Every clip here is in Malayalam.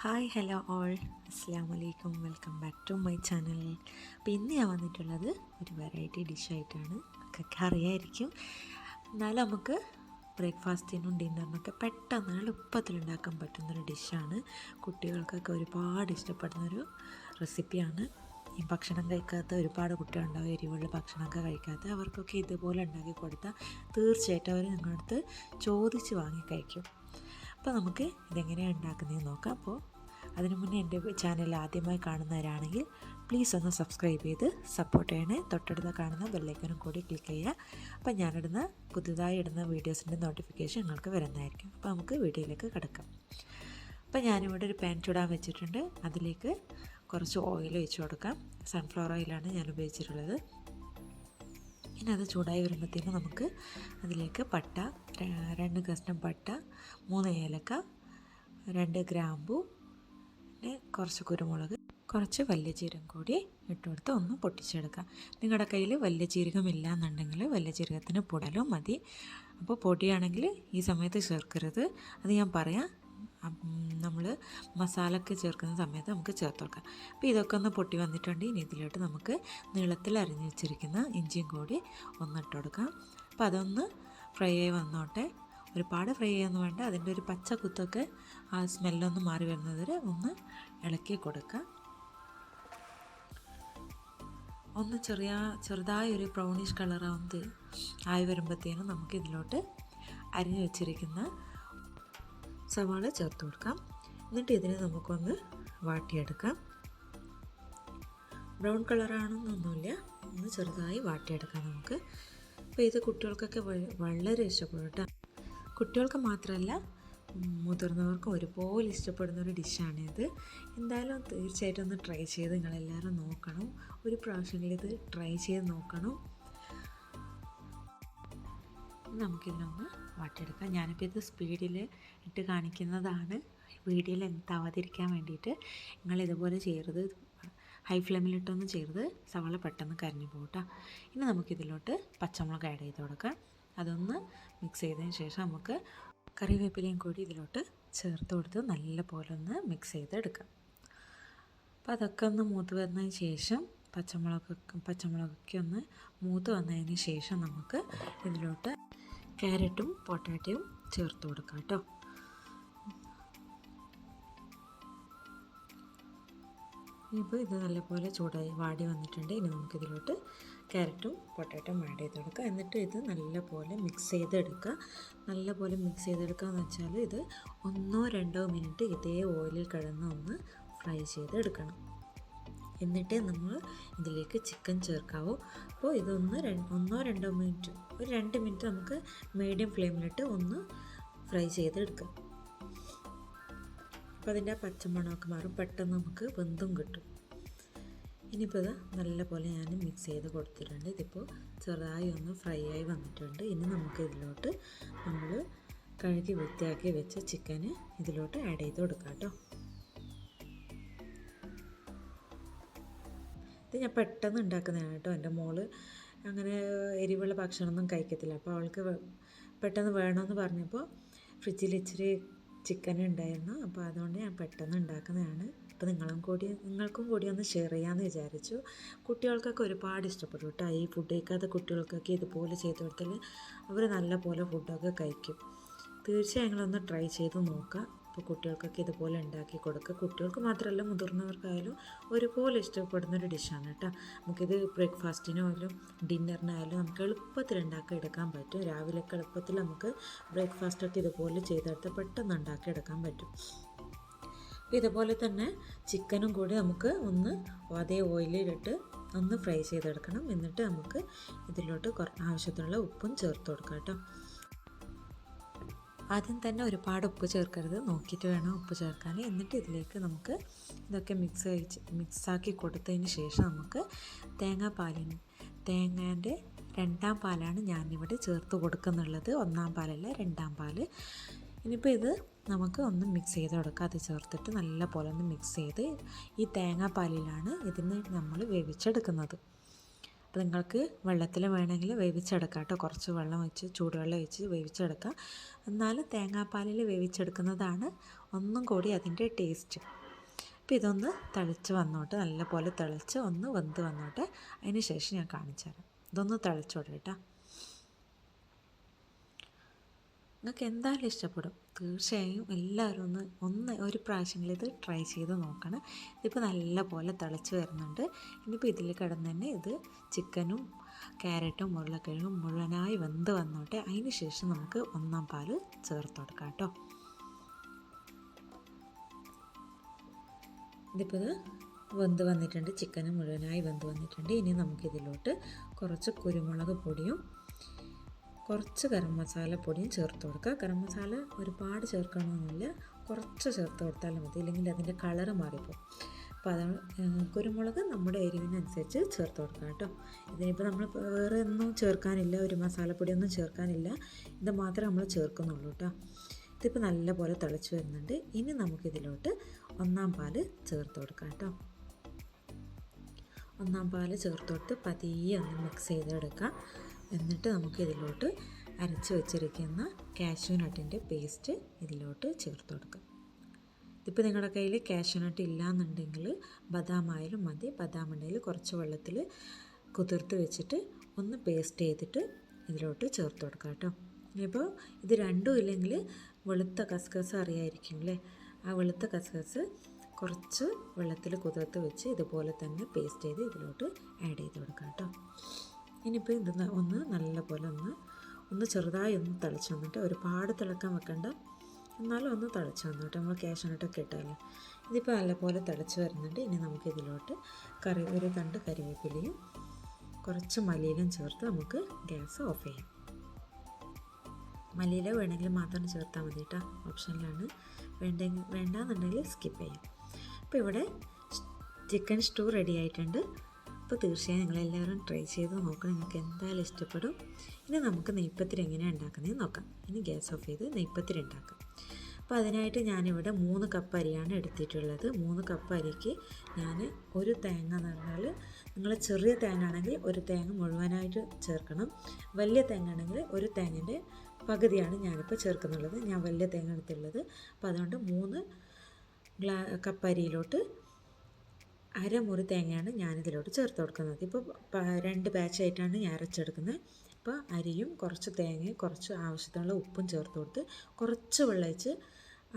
Hi hello all. അസ്സാം വലൈക്കും welcome back to my channel. അപ്പോൾ ഇന്ന് ഞാൻ വന്നിട്ടുള്ളത് ഒരു വെറൈറ്റി ഡിഷായിട്ടാണ്. ഒക്കെ അറിയായിരിക്കും. എന്നാലും നമുക്ക് ബ്രേക്ക്ഫാസ്റ്റിനും ഡിന്നറിനൊക്കെ പെട്ടെന്ന് എളുപ്പത്തിൽ ഉണ്ടാക്കാൻ പറ്റുന്നൊരു ഡിഷാണ്. കുട്ടികൾക്കൊക്കെ ഒരുപാട് ഇഷ്ടപ്പെടുന്നൊരു റെസിപ്പിയാണ്. ഈ ഭക്ഷണം കഴിക്കാത്ത ഒരുപാട് കുട്ടികളുണ്ടാവും എരിവുള്ള ഭക്ഷണമൊക്കെ കഴിക്കാത്ത. അവർക്കൊക്കെ ഇതുപോലെ ഉണ്ടാക്കി കൊടുത്താൽ തീർച്ചയായിട്ടും അവർ നിങ്ങളടുത്ത് ചോദിച്ച് വാങ്ങി കഴിക്കും. അപ്പോൾ നമുക്ക് ഇതെങ്ങനെയാണ് ഉണ്ടാക്കുന്നതെന്ന് നോക്കാം. അപ്പോൾ അതിനു മുന്നേ എന്റെ ചാനൽ ആദ്യമായി കാണുന്നവരാണെങ്കിൽ പ്ലീസ് ഒന്ന് സബ്സ്ക്രൈബ് ചെയ്ത് സപ്പോർട്ട് ചെയ്യണേ. തൊട്ടടുത്ത് കാണുന്ന ബെല്ലൈക്കനും കൂടി ക്ലിക്ക് ചെയ്യുക. അപ്പോൾ ഞാനിടുന്ന പുതുതായി ഇടുന്ന വീഡിയോസിന്റെ നോട്ടിഫിക്കേഷൻ നിങ്ങൾക്ക് വരുന്നതായിരിക്കും. അപ്പോൾ നമുക്ക് വീഡിയോയിലേക്ക് കിടക്കാം. അപ്പോൾ ഞാനിവിടെ ഒരു പാൻ ചൂടാൻ വെച്ചിട്ടുണ്ട്. അതിലേക്ക് കുറച്ച് ഓയിൽ ഒഴിച്ച് കൊടുക്കാം. സൺഫ്ലവർ ഓയിലാണ് ഞാൻ ഉപയോഗിച്ചിട്ടുള്ളത്. ഇനി അത് ചൂടായി വരുമ്പോഴത്തേക്കും നമുക്ക് അതിലേക്ക് പട്ട രണ്ട് കഷ്ണം പട്ട മൂന്ന് ഏലക്ക രണ്ട് ഗ്രാമ്പു പിന്നെ കുറച്ച് കുരുമുളക് കുറച്ച് വലിയ ജീരകം കൂടി ഇട്ട് കൊടുത്ത് ഒന്ന് പൊട്ടിച്ചെടുക്കുക നിങ്ങളുടെ കയ്യിൽ വലിയ ഇല്ല എന്നുണ്ടെങ്കിൽ വലിയ പുടലും മതി. അപ്പോൾ പൊടിയാണെങ്കിൽ ഈ സമയത്ത് ചേർക്കരുത്. അത് ഞാൻ പറയാം. നമ്മൾ മസാലയൊക്കെ ചേർക്കുന്ന സമയത്ത് നമുക്ക് ചേർത്ത് കൊടുക്കാം. അപ്പോൾ ഇതൊക്കെ ഒന്ന് പൊട്ടി വന്നിട്ടുണ്ട്. ഇനി ഇതിലോട്ട് നമുക്ക് നീളത്തിൽ അരിഞ്ഞു വെച്ചിരിക്കുന്ന ഇഞ്ചിയും കൂടി ഒന്ന് ഇട്ട് കൊടുക്കാം. അപ്പോൾ അതൊന്ന് ഫ്രൈ ആയി വന്നോട്ടെ. ഒരുപാട് ഫ്രൈ ചെയ്യുന്നു വേണ്ട. അതിന്റെ ഒരു പച്ച കുത്തൊക്കെ ആ സ്മെല്ലൊന്ന് മാറി വരുന്നത് വരെ ഒന്ന് ഇളക്കി കൊടുക്കാം. ഒന്ന് ചെറിയ ചെറുതായ ഒരു ബ്രൗണിഷ് കളറാവുന്നത് ആയി വരുമ്പോഴത്തേനും നമുക്ക് ഇതിലോട്ട് അരിഞ്ഞു വെച്ചിരിക്കുന്ന സവാള ചേർത്ത് കൊടുക്കാം. എന്നിട്ട് ഇതിനെ നമുക്കൊന്ന് വാട്ടിയെടുക്കാം. ബ്രൗൺ കളറാണെന്നൊന്നുമില്ല. ഒന്ന് ചെറുതായി വാട്ടിയെടുക്കാം നമുക്ക്. അപ്പോൾ ഇത് കുട്ടികൾക്കൊക്കെ വളരെ ഇഷ്ടപ്പെടും കേട്ടോ. കുട്ടികൾക്ക് മാത്രമല്ല മുതിർന്നവർക്കും ഒരുപോലെ ഇഷ്ടപ്പെടുന്ന ഒരു ഡിഷാണിത് എന്തായാലും തീർച്ചയായിട്ടും ഒന്ന് ട്രൈ ചെയ്ത് നിങ്ങളെല്ലാവരും നോക്കണം. ഒരു പ്രാവശ്യമെങ്കിലും ഇത് ട്രൈ ചെയ്ത് നോക്കണം. നമുക്കിതിനൊന്ന് വാട്ടിയെടുക്കാം ഞാനിപ്പോൾ ഇത് സ്പീഡിൽ ഇട്ട് കാണിക്കുന്നതാണ്. വീഡിയോയിൽ എന്താവാതിരിക്കാൻ വേണ്ടിയിട്ട് നിങ്ങൾ ഇതുപോലെ ചെയ്യരുത്. ഹൈ ഫ്ലെയിമിലിട്ടൊന്നും ചെയ്യരുത്. സവാള പെട്ടെന്ന് കരിഞ്ഞു പോകട്ടോ ഇനി നമുക്കിതിലോട്ട് പച്ചമുളക് ആഡ് ചെയ്ത് കൊടുക്കാം. അതൊന്ന് മിക്സ് ചെയ്തതിന് ശേഷം നമുക്ക് കറിവേപ്പിലയും കൂടി ഇതിലോട്ട് ചേർത്ത് കൊടുത്ത് നല്ല പോലെ ഒന്ന് മിക്സ് ചെയ്തെടുക്കാം. അപ്പോൾ അതൊക്കെ ഒന്ന് മൂത്ത് വന്നതിന് ശേഷം പച്ചമുളക് പച്ചമുളകൊക്കെ ഒന്ന് മൂത്ത് വന്നതിന് ശേഷം നമുക്ക് ഇതിലോട്ട് ക്യാരറ്റും പൊട്ടാറ്റയും ചേർത്ത് കൊടുക്കാം കേട്ടോ. ഇപ്പോൾ ഇത് നല്ലപോലെ ചൂടായി വാടി വന്നിട്ടുണ്ട്. ഇനി നമുക്കിതിലോട്ട് ക്യാരറ്റും പൊട്ടാറ്റോയും ആഡ് ചെയ്ത് കൊടുക്കുക എന്നിട്ട് ഇത് നല്ലപോലെ മിക്സ് ചെയ്തെടുക്കുക. നല്ലപോലെ മിക്സ് ചെയ്തെടുക്കുക എന്ന് വെച്ചാൽ ഇത് ഒന്നോ രണ്ടോ മിനിറ്റ് ഇതേ ഓയിലിൽ കിടന്ന് ഒന്ന് ഫ്രൈ ചെയ്തെടുക്കണം. എന്നിട്ട് നമ്മൾ ഇതിലേക്ക് ചിക്കൻ ചേർക്കാവൂ. അപ്പോൾ ഇതൊന്ന് ഒന്നോ രണ്ടോ മിനിറ്റ് ഒരു രണ്ട് മിനിറ്റ് നമുക്ക് മീഡിയം ഫ്ലെയിമിലിട്ട് ഒന്ന് ഫ്രൈ ചെയ്തെടുക്കാം. അപ്പോൾ അതിന്റെ ആ പച്ചമണമൊക്കെ മാറും പെട്ടെന്ന് നമുക്ക് വെന്തും കിട്ടും. ഇനിയിപ്പോൾ ഇത് നല്ല പോലെ ഞാൻ മിക്സ് ചെയ്ത് കൊടുത്തിട്ടുണ്ട്. ഇതിപ്പോൾ ചെറുതായി ഒന്ന് ഫ്രൈ ആയി വന്നിട്ടുണ്ട്. ഇനി നമുക്ക് ഇതിലോട്ട് നമ്മൾ കഴുകി വൃത്തിയാക്കി വെച്ച ചിക്കന് ഇതിലോട്ട് ആഡ് ചെയ്ത് കൊടുക്കാം കേട്ടോ. ഇത് ഞാൻ പെട്ടെന്ന് ഉണ്ടാക്കുന്നതാണ് കേട്ടോ എന്റെ മോൾ. അങ്ങനെ എരിവുള്ള ഭക്ഷണമൊന്നും കഴിക്കത്തില്ല. അപ്പോൾ അവൾക്ക് പെട്ടെന്ന് വേണമെന്ന് പറഞ്ഞപ്പോൾ ഫ്രിഡ്ജിൽ ഇച്ചിരി ചിക്കൻ ഉണ്ടായിരുന്നു. അപ്പോൾ അതുകൊണ്ട് ഞാൻ പെട്ടെന്ന് ഉണ്ടാക്കുന്നതാണ് അപ്പോൾ നിങ്ങളും കൂടി നിങ്ങൾക്കും കൂടി ഒന്ന് ഷെയർ ചെയ്യാമെന്ന് വിചാരിച്ചു. കുട്ടികൾക്കൊക്കെ ഒരുപാട് ഇഷ്ടപ്പെട്ടു കേട്ടോ. ഈ ഫുഡ് കഴിക്കാത്ത കുട്ടികൾക്കൊക്കെ ഇതുപോലെ ചെയ്ത് കൊടുത്താൽ അവർ നല്ല പോലെ ഫുഡൊക്കെ കഴിക്കും. തീർച്ചയായും നിങ്ങളൊന്ന് ട്രൈ ചെയ്ത് നോക്കുക. അപ്പോൾ കുട്ടികൾക്കൊക്കെ ഇതുപോലെ ഉണ്ടാക്കി കൊടുക്കുക. കുട്ടികൾക്ക് മാത്രമല്ല മുതിർന്നവർക്കായാലും ഒരുപോലെ ഇഷ്ടപ്പെടുന്ന ഒരു ഡിഷാണ് കേട്ടോ. നമുക്കിത് ബ്രേക്ക്ഫാസ്റ്റിനായാലും ഡിന്നറിനായാലും നമുക്ക് എളുപ്പത്തിൽ ഉണ്ടാക്കി എടുക്കാൻ പറ്റും. രാവിലെയൊക്കെ എളുപ്പത്തിൽ നമുക്ക് ബ്രേക്ക്ഫാസ്റ്റൊക്കെ ഇതുപോലെ ചെയ്തെടുത്ത് പെട്ടെന്ന് ഉണ്ടാക്കി എടുക്കാൻ പറ്റും. അപ്പോൾ ഇതുപോലെ തന്നെ ചിക്കനും കൂടി നമുക്ക് ഒന്ന് അതേ ഓയിലിലിട്ട് ഒന്ന് ഫ്രൈ ചെയ്തെടുക്കണം. എന്നിട്ട് നമുക്ക് ഇതിലോട്ട് കുറ ആവശ്യത്തിനുള്ള ഉപ്പും ചേർത്ത് കൊടുക്കാം കേട്ടോ. ആദ്യം തന്നെ ഒരുപാട് ഉപ്പ് ചേർക്കരുത്. നോക്കിയിട്ട് വേണം ഉപ്പ് ചേർക്കാൻ. എന്നിട്ട് ഇതിലേക്ക് നമുക്ക് ഇതൊക്കെ മിക്സ് കഴിച്ച് മിക്സാക്കി കൊടുത്തതിന് ശേഷം നമുക്ക് തേങ്ങാപ്പാലിന് തേങ്ങേന്റെ രണ്ടാം പാലാണ് ഞാനിവിടെ ചേർത്ത് കൊടുക്കുന്നുള്ളത്. ഒന്നാം പാലല്ല രണ്ടാം പാൽ ഇനിയിപ്പോൾ ഇത് നമുക്ക് ഒന്ന് മിക്സ് ചെയ്ത് കൊടുക്കുക അത് ചേർത്തിട്ട് നല്ല പോലെ ഒന്ന് മിക്സ് ചെയ്ത് ഈ തേങ്ങാപ്പാലിലാണ് ഇതിന് നമ്മൾ വേവിച്ചെടുക്കുന്നത്. അപ്പോൾ നിങ്ങൾക്ക് വെള്ളത്തിൽ വേണമെങ്കിൽ വേവിച്ചെടുക്കാം കേട്ടോ. കുറച്ച് വെള്ളം വെച്ച് ചൂടുവെള്ളം വെച്ച് വേവിച്ചെടുക്കാം. എന്നാലും തേങ്ങാപ്പാലിൽ വേവിച്ചെടുക്കുന്നതാണ് ഒന്നും കൂടി അതിന്റെ ടേസ്റ്റ്. അപ്പോൾ ഇതൊന്ന് തിളച്ച് വന്നോട്ടെ. നല്ലപോലെ തിളച്ച് ഒന്ന് വെന്ത് വന്നോട്ടെ. അതിന് ശേഷം ഞാൻ കാണിച്ചു തരാം ഇതൊന്ന് തിളച്ചോട്ടെ കേട്ടോ. നിങ്ങൾക്ക് എന്തായാലും ഇഷ്ടപ്പെടും. തീർച്ചയായും എല്ലാവരും ഒന്ന് ഒന്ന് ഒരു പ്രാവശ്യങ്ങളിൽ ഇത് ട്രൈ ചെയ്ത് നോക്കണം. ഇതിപ്പോൾ നല്ല പോലെ തിളച്ച് വരുന്നുണ്ട്. ഇനിയിപ്പോൾ ഇതിൽ കിടന്ന് തന്നെ ഇത് ചിക്കനും ക്യാരറ്റും ഉരുളക്കിഴങ്ങും മുഴുവനായി വെന്ത് വന്നോട്ടെ. അതിന് ശേഷം നമുക്ക് ഒന്നാം പാൽ ചേർത്ത് കൊടുക്കാം കേട്ടോ. ഇതിപ്പോൾ ഇത് വെന്ത് വന്നിട്ടുണ്ട്. ചിക്കനും മുഴുവനായി വെന്ത് വന്നിട്ടുണ്ട്. ഇനി നമുക്കിതിലോട്ട് കുറച്ച് കുരുമുളക് പൊടിയും കുറച്ച് ഗരം മസാല പൊടിയും ചേർത്ത് കൊടുക്കുക. ഗരം മസാല ഒരുപാട് ചേർക്കണമെന്നില്ല. കുറച്ച് ചേർത്ത് കൊടുത്താലും മതി. ഇല്ലെങ്കിൽ അതിന്റെ കളറ് മാറിപ്പോകും അപ്പോൾ അത് കുരുമുളക് നമ്മുടെ എരിവിനനുസരിച്ച് ചേർത്ത് കൊടുക്കുക കേട്ടോ. ഇതിനിപ്പോൾ നമ്മൾ വേറെ ഒന്നും ചേർക്കാനില്ല. ഒരു മസാലപ്പൊടിയൊന്നും ചേർക്കാനില്ല. ഇത് മാത്രമേ നമ്മൾ ചേർക്കുന്നുള്ളൂ കേട്ടോ. ഇതിപ്പോൾ നല്ലപോലെ തിളച്ച് വരുന്നുണ്ട്. ഇനി നമുക്കിതിലോട്ട് ഒന്നാം പാൽ ചേർത്ത് കൊടുക്കാം കേട്ടോ. ഒന്നാം പാൽ ചേർത്ത് കൊടുത്ത് പതിയെ ഒന്ന് മിക്സ് ചെയ്തെടുക്കാം. എന്നിട്ട് നമുക്ക് ഇതിലോട്ട് അരച്ച് വെച്ചിരിക്കുന്ന കാഷ്യൂ നട്ടിന്റെ പേസ്റ്റ് ഇതിലോട്ട് ചേർത്ത് കൊടുക്കാം. ഇപ്പോൾ നിങ്ങളുടെ കയ്യിൽ കാഷ്യൂ നട്ട് ഇല്ലയെന്നുണ്ടെങ്കിൽ ബദാമായാലും മതി. ബദാം ഉണ്ടെങ്കിൽ കുറച്ച് വെള്ളത്തിൽ കുതിർത്ത് വെച്ചിട്ട് ഒന്ന് പേസ്റ്റ് ചെയ്തിട്ട് ഇതിലോട്ട് ചേർത്ത് കൊടുക്കാം കേട്ടോ. ഇനിയിപ്പോൾ ഇത് രണ്ടും ഇല്ലെങ്കിൽ വെളുത്ത കസ്കസ് അറിയായിരിക്കും അല്ലേ? ആ വെളുത്ത കസ്കസ് കുറച്ച് വെള്ളത്തിൽ കുതിർത്ത് വെച്ച് ഇതുപോലെ തന്നെ പേസ്റ്റ് ചെയ്ത് ഇതിലോട്ട് ആഡ് ചെയ്ത് കൊടുക്കാം കേട്ടോ. ഇനിയിപ്പോൾ ഇത് ഒന്ന് നല്ലപോലെ ഒന്ന് ഒന്ന് ചെറുതായി ഒന്ന് തിളച്ച് വന്നിട്ട് ഒരുപാട് തിളക്കാൻ വെക്കണ്ട. എന്നാലും ഒന്ന് തിളച്ച് വന്നിട്ട്. നമ്മൾ ക്യാഷനട്ടൊക്കെ ഇട്ടാലേ ഇതിപ്പോൾ നല്ലപോലെ തിളച്ച് വരുന്നുണ്ട്. ഇനി നമുക്കിതിലോട്ട് കറി ഒരു തണ്ട് കരിവേപ്പിലയും കുറച്ച് മല്ലിയിലും ചേർത്ത് നമുക്ക് ഗ്യാസ് ഓഫ് ചെയ്യാം. മല്ലിയില വേണമെങ്കിൽ മാത്രം ചേർത്താൽ മതി കേട്ടോ ഓപ്ഷനിലാണ്. വേണ്ടെങ്കിൽ വേണ്ടാന്നുണ്ടെങ്കിൽ സ്കിപ്പ് ചെയ്യാം. അപ്പോൾ ഇവിടെ ചിക്കൻ സ്റ്റൂ റെഡി ആയിട്ടുണ്ട്. അപ്പോൾ തീർച്ചയായും നിങ്ങളെല്ലാവരും ട്രൈ ചെയ്ത് നോക്കാം നിങ്ങൾക്ക് എന്തായാലും ഇഷ്ടപ്പെടും. ഇനി നമുക്ക് നെയ്പ്പത്തിരി എങ്ങനെയാണ് ഉണ്ടാക്കുന്നത് നോക്കാം. ഇനി ഗ്യാസ് ഓഫ് ചെയ്ത് നെയ്പ്പത്തിരി ഉണ്ടാക്കാം. അപ്പോൾ അതിനായിട്ട് ഞാനിവിടെ മൂന്ന് കപ്പ് അരിയാണ് എടുത്തിട്ടുള്ളത്. മൂന്ന് കപ്പ് അരിക്ക് ഞാൻ ഒരു തേങ്ങ എന്ന് പറഞ്ഞാൽ നിങ്ങൾ ചെറിയ തേങ്ങ ആണെങ്കിൽ ഒരു തേങ്ങ മുഴുവനായിട്ട് ചേർക്കണം. വലിയ തേങ്ങ ആണെങ്കിൽ ഒരു തേങ്ങന്റെ പകുതിയാണ് ഞാനിപ്പോൾ ചേർക്കുന്നുള്ളത്. ഞാൻ വലിയ തേങ്ങ എടുത്തുള്ളത് അപ്പോൾ അതുകൊണ്ട് മൂന്ന് ഗ്ലാ കപ്പ് അരിയിലോട്ട് അരമുറി തേങ്ങയാണ് ഞാനിതിലോട്ട് ചേർത്ത് കൊടുക്കുന്നത്. ഇപ്പോൾ രണ്ട് ബാച്ചായിട്ടാണ് ഞാൻ അരച്ചെടുക്കുന്നത്. അപ്പോൾ അരിയും കുറച്ച് തേങ്ങയും കുറച്ച് ആവശ്യത്തിനുള്ള ഉപ്പും ചേർത്ത് കൊടുത്ത് കുറച്ച് വെള്ളം ഒഴിച്ച്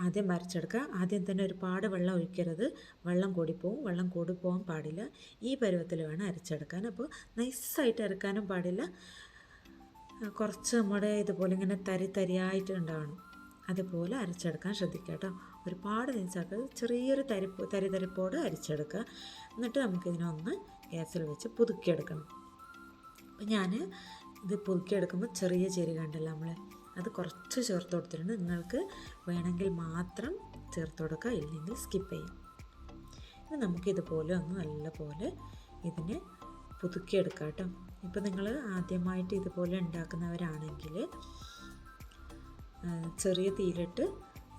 ആദ്യം വരച്ചെടുക്കുക. ആദ്യം തന്നെ ഒരുപാട് വെള്ളം ഒഴിക്കരുത്. വെള്ളം കൂടിപ്പോവും വെള്ളം കൂടിപ്പോകാൻ പാടില്ല. ഈ പരുവത്തിൽ വേണം അരച്ചെടുക്കാൻ. അപ്പോൾ നൈസായിട്ട് അരക്കാനും പാടില്ല. കുറച്ച് നമ്മുടെ ഇതുപോലെ ഇങ്ങനെ തരി തരിയായിട്ട് ഉണ്ടാവണം. അതുപോലെ അരച്ചെടുക്കാൻ ശ്രദ്ധിക്കുക കേട്ടോ. ഒരുപാട് നെയ്സാക്കരുത് ചെറിയൊരു തരിപ്പ് തരി തരിപ്പോടെ അരച്ചെടുക്കുക. എന്നിട്ട് നമുക്കിതിനൊന്ന് ഗ്യാസിൽ വെച്ച് പുതുക്കിയെടുക്കണം. അപ്പം ഞാൻ ഇത് പുതുക്കിയെടുക്കുമ്പോൾ ചെറിയ ചെരി കണ്ടല്ലോ നമ്മൾ അത് കുറച്ച് ചേർത്ത് കൊടുത്തിട്ടുണ്ട്. നിങ്ങൾക്ക് വേണമെങ്കിൽ മാത്രം ചേർത്ത് കൊടുക്കുക ഇല്ലെങ്കിൽ സ്കിപ്പ് ചെയ്യും. ഇനി നമുക്കിതുപോലെ ഒന്ന് നല്ലപോലെ ഇതിനെ പുതുക്കിയെടുക്കാം കേട്ടോ. ഇപ്പം നിങ്ങൾ ആദ്യമായിട്ട് ഇതുപോലെ ഉണ്ടാക്കുന്നവരാണെങ്കിൽ ചെറിയ തീയിലിട്ട്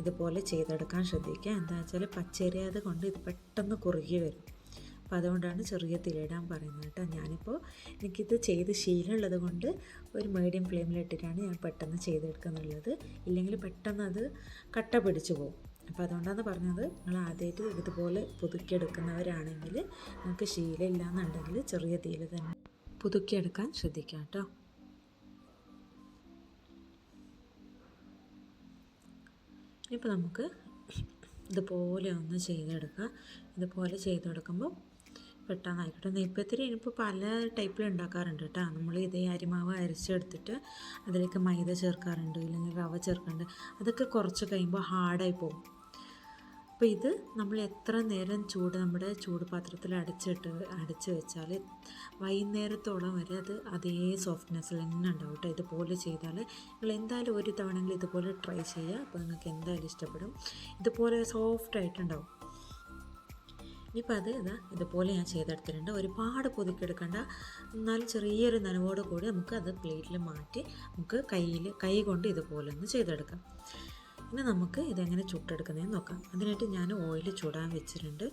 ഇതുപോലെ ചെയ്തെടുക്കാൻ ശ്രദ്ധിക്കുക. എന്താ വെച്ചാൽ പച്ചരിയാത് കൊണ്ട് ഇത് പെട്ടെന്ന് കുറുകി വരും. അപ്പോൾ അതുകൊണ്ടാണ് ചെറിയ തീയിലിടാൻ പറയുന്നത് കേട്ടോ. ഞാനിപ്പോൾ എനിക്കിത് ചെയ്ത് ശീലമുള്ളത് കൊണ്ട് ഒരു മീഡിയം ഫ്ലെയിമിലിട്ടിട്ടാണ് ഞാൻ പെട്ടെന്ന് ചെയ്തെടുക്കുന്നുള്ളത്. ഇല്ലെങ്കിൽ പെട്ടെന്ന് അത് കട്ട പിടിച്ചു പോകും. അപ്പോൾ അതുകൊണ്ടാണ് പറഞ്ഞത് നിങ്ങൾ ആദ്യമായിട്ട് ഇതുപോലെ പുതുക്കിയെടുക്കുന്നവരാണെങ്കിൽ നിങ്ങൾക്ക് ശീലമില്ല എന്നുണ്ടെങ്കിൽ ചെറിയ തീയിൽ തന്നെ പുതുക്കിയെടുക്കാൻ ശ്രദ്ധിക്കാം കേട്ടോ. ഇപ്പോൾ നമുക്ക് ഇതുപോലെ ഒന്ന് ചെയ്തെടുക്കുക ഇതുപോലെ ചെയ്തെടുക്കുമ്പോൾ പെട്ടെന്നായിക്കോട്ടെ. നെയ്പ്പത്തിരി ഇനിയിപ്പോൾ പല ടൈപ്പിൽ ഉണ്ടാക്കാറുണ്ട് കേട്ടോ. നമ്മൾ ഇതേ അരിമാവ് അരച്ചെടുത്തിട്ട് അതിലേക്ക് മൈദ ചേർക്കാറുണ്ട് ഇല്ലെങ്കിൽ റവ ചേർക്കാറുണ്ട്. അതൊക്കെ കുറച്ച് കഴിയുമ്പോൾ ഹാർഡായി പോകും. അപ്പോൾ ഇത് നമ്മൾ എത്ര നേരം ചൂട് നമ്മുടെ ചൂട് പാത്രത്തിൽ അടച്ചിട്ട് അടച്ച് വെച്ചാൽ വൈകുന്നേരത്തോളം വരെ അത് അതേ സോഫ്റ്റ്നെസ്സിൽ തന്നെ ഉണ്ടാവും കേട്ടോ ഇതുപോലെ ചെയ്താൽ നിങ്ങൾ എന്തായാലും ഒരു തവണയെങ്കിലും ഇതുപോലെ ട്രൈ ചെയ്യുക. അപ്പോൾ നിങ്ങൾക്ക് എന്തായാലും ഇഷ്ടപ്പെടും. ഇതുപോലെ സോഫ്റ്റ് ആയിട്ടുണ്ടാവും ഇനിയിപ്പോൾ അത് ഇതാ ഇതുപോലെ ഞാൻ ചെയ്തെടുത്തിട്ടുണ്ട്. ഒരുപാട് പുതുക്കിയെടുക്കേണ്ട എന്നാലും ചെറിയൊരു നനവോട് കൂടി നമുക്ക് അത് പ്ലേറ്റിൽ മാറ്റി നമുക്ക് കയ്യിൽ കൈ കൊണ്ട് ഇതുപോലെ ഒന്ന് ചെയ്തെടുക്കാം. ഇനി നമുക്ക് ഇതെങ്ങനെ ചുട്ടെടുക്കുന്നതെന്ന് നോക്കാം. അതിനായിട്ട് ഞാൻ ഓയിൽ ചൂടാൻ വെച്ചിട്ടുണ്ട്.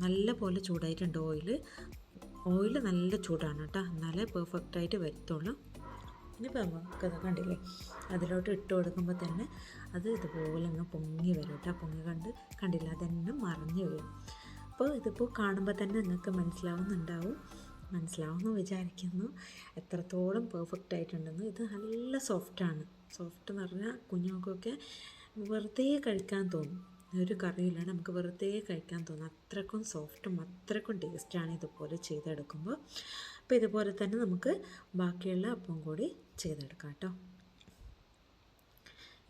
നല്ല പോലെ ചൂടായിട്ടുണ്ട് ഓയിൽ ഓയിൽ നല്ല ചൂടാണ് കേട്ടോ. എന്നാലേ പെർഫെക്റ്റായിട്ട് വരത്തുള്ളൂ. ഇനിയിപ്പോൾ നമുക്ക് അത് കണ്ടില്ലേ? അതിലോട്ട് ഇട്ട് കൊടുക്കുമ്പോൾ തന്നെ അത് ഇതുപോലെ അങ്ങ് പൊങ്ങി വരും കേട്ടോ. പൊങ്ങി കണ്ട് കണ്ടില്ല അതെന്നെ മറിഞ്ഞു വരും. അപ്പോൾ ഇതിപ്പോൾ കാണുമ്പോൾ തന്നെ നിങ്ങൾക്ക് മനസ്സിലാവുന്നുണ്ടാവും. മനസ്സിലാവുമെന്ന് വിചാരിക്കുന്നു. എത്രത്തോളം പെർഫെക്റ്റ് ആയിട്ടുണ്ടെന്ന്. ഇത് നല്ല സോഫ്റ്റാണ് സോഫ്റ്റ് എന്ന് പറഞ്ഞാൽ കുഞ്ഞുങ്ങൾക്കൊക്കെ വെറുതെ കഴിക്കാൻ തോന്നും. ഒരു കറിയില്ലാണ്ട് നമുക്ക് വെറുതെ കഴിക്കാൻ തോന്നും. അത്രക്കും സോഫ്റ്റും അത്രക്കും ടേസ്റ്റാണ് ഇതുപോലെ ചെയ്തെടുക്കുമ്പോൾ. അപ്പോൾ ഇതുപോലെ തന്നെ നമുക്ക് ബാക്കിയുള്ള അപ്പം കൂടി ചെയ്തെടുക്കാം കേട്ടോ.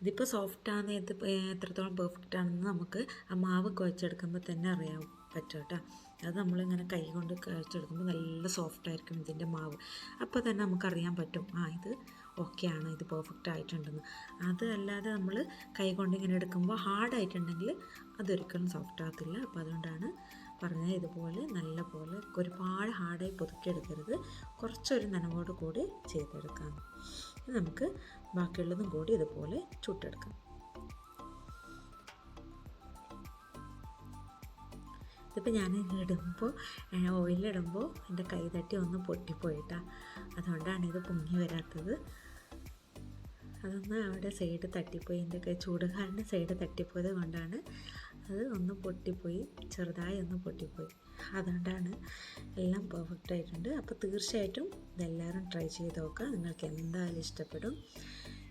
ഇതിപ്പോൾ സോഫ്റ്റാണ്. ഇത് എത്രത്തോളം പെർഫെക്റ്റ് ആണെന്ന് നമുക്ക് ആ മാവ് കുഴച്ചെടുക്കുമ്പോൾ തന്നെ അറിയാൻ പറ്റും കേട്ടോ. അത് നമ്മളിങ്ങനെ കൈ കൊണ്ട് കുഴച്ചെടുക്കുമ്പോൾ നല്ല സോഫ്റ്റ് ആയിരിക്കും ഇതിന്റെ മാവ്. അപ്പോൾ തന്നെ നമുക്കറിയാൻ പറ്റും. ആ ഇത് ഓക്കെ ആണ് ഇത് പെർഫെക്റ്റ് ആയിട്ടുണ്ടെന്ന്. അതല്ലാതെ നമ്മൾ കൈ കൊണ്ട് ഇങ്ങനെ എടുക്കുമ്പോൾ ഹാർഡായിട്ടുണ്ടെങ്കിൽ അതൊരിക്കലും സോഫ്റ്റ് ആകത്തില്ല. അപ്പോൾ അതുകൊണ്ടാണ് പറഞ്ഞത് ഇതുപോലെ നല്ല പോലെ ഒരുപാട് ഹാർഡായി പുതുക്കിയെടുക്കരുത്. കുറച്ചൊരു നനവോട് കൂടി ചെയ്തെടുക്കാം. നമുക്ക് ബാക്കിയുള്ളതും കൂടി ഇതുപോലെ ചുട്ടെടുക്കാം. ഇതിപ്പോൾ ഞാൻ ഇടുമ്പോൾ ഓയിലിടുമ്പോൾ എന്റെ കൈ തട്ടി ഒന്ന് പൊട്ടിപ്പോയിട്ടാണ് അതുകൊണ്ടാണ് ഇത് പൊങ്ങി വരാത്തത്. അതൊന്ന് അവിടെ സൈഡ് തട്ടിപ്പോയി. എന്റെ കൈ ചൂട് കാരണം സൈഡ് തട്ടിപ്പോയത് കൊണ്ടാണ് അത് ഒന്ന് പൊട്ടിപ്പോയി ചെറുതായി ഒന്ന് പൊട്ടിപ്പോയി. അതുകൊണ്ടാണ് എല്ലാം പെർഫെക്റ്റ് ആയിട്ടുണ്ട്. അപ്പോൾ തീർച്ചയായിട്ടും ഇതെല്ലാവരും ട്രൈ ചെയ്ത് നോക്കുക. നിങ്ങൾക്ക് എന്തായാലും ഇഷ്ടപ്പെടും.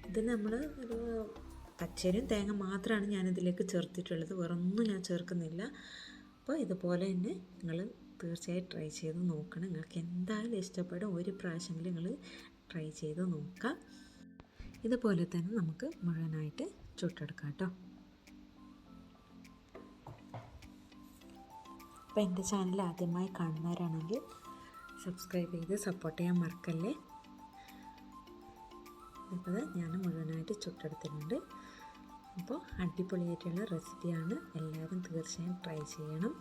ഇത് നമ്മൾ ഒരു പച്ചരിയും തേങ്ങ മാത്രമാണ് ഞാനിതിലേക്ക് ചേർത്തിട്ടുള്ളത്. വേറൊന്നും ഞാൻ ചേർക്കുന്നില്ല. അപ്പോൾ ഇതുപോലെ തന്നെ നിങ്ങൾ തീർച്ചയായും ട്രൈ ചെയ്ത് നോക്കണം. നിങ്ങൾക്ക് എന്തായാലും ഇഷ്ടപ്പെടും. ഒരു പ്രാവശ്യമെങ്കിലും നിങ്ങൾ ട്രൈ ചെയ്ത് നോക്കാം. ഇതുപോലെ തന്നെ നമുക്ക് മുഴുവനായിട്ട് ചുട്ടെടുക്കാം കേട്ടോ. അപ്പോൾ എന്റെ ചാനൽ ആദ്യമായി കാണുന്നവരാണെങ്കിൽ സബ്സ്ക്രൈബ് ചെയ്ത് സപ്പോർട്ട് ചെയ്യാൻ മറക്കല്ലേ? ഇപ്പോൾ ഞാൻ മുഴുവനായിട്ട് ചുട്ടെടുത്തിട്ടുണ്ട്. അപ്പോൾ അടിപൊളിയായിട്ടുള്ള റെസിപ്പിയാണ്. എല്ലാവരും തീർച്ചയായും ട്രൈ ചെയ്യണം.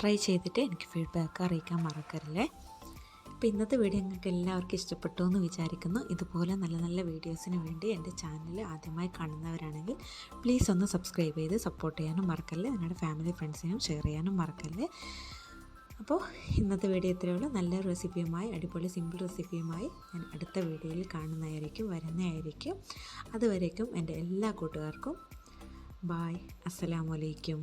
ട്രൈ ചെയ്തിട്ട് എനിക്ക് ഫീഡ്ബാക്ക് അറിയിക്കാൻ മറക്കരുതേ. അപ്പോൾ ഇന്നത്തെ വീഡിയോ നിങ്ങൾക്ക് എല്ലാവർക്കും ഇഷ്ടപ്പെട്ടു എന്ന് വിചാരിക്കുന്നു. ഇതുപോലെ നല്ല നല്ല വീഡിയോസിന് വേണ്ടി എന്റെ ചാനൽ ആദ്യമായി കാണുന്നവരാണെങ്കിൽ പ്ലീസ് ഒന്ന് സബ്സ്ക്രൈബ് ചെയ്ത് സപ്പോർട്ട് ചെയ്യാനും മറക്കല്ലേ? നിങ്ങളുടെ ഫാമിലി ഫ്രണ്ട്സിനും ഷെയർ ചെയ്യാനും മറക്കല്ലേ? അപ്പോൾ ഇന്നത്തെ വീഡിയോ ഇത്രയേ ഉള്ളൂ. നല്ല റെസിപ്പിയുമായി അടിപൊളി സിമ്പിൾ റെസിപ്പിയുമായി ഞാൻ അടുത്ത വീഡിയോയിൽ കാണുന്നതായിരിക്കും വരുന്നതായിരിക്കും. അതുവരേക്കും എന്റെ എല്ലാ കൂട്ടുകാർക്കും. ബായ് അസ്സലാമലൈക്കും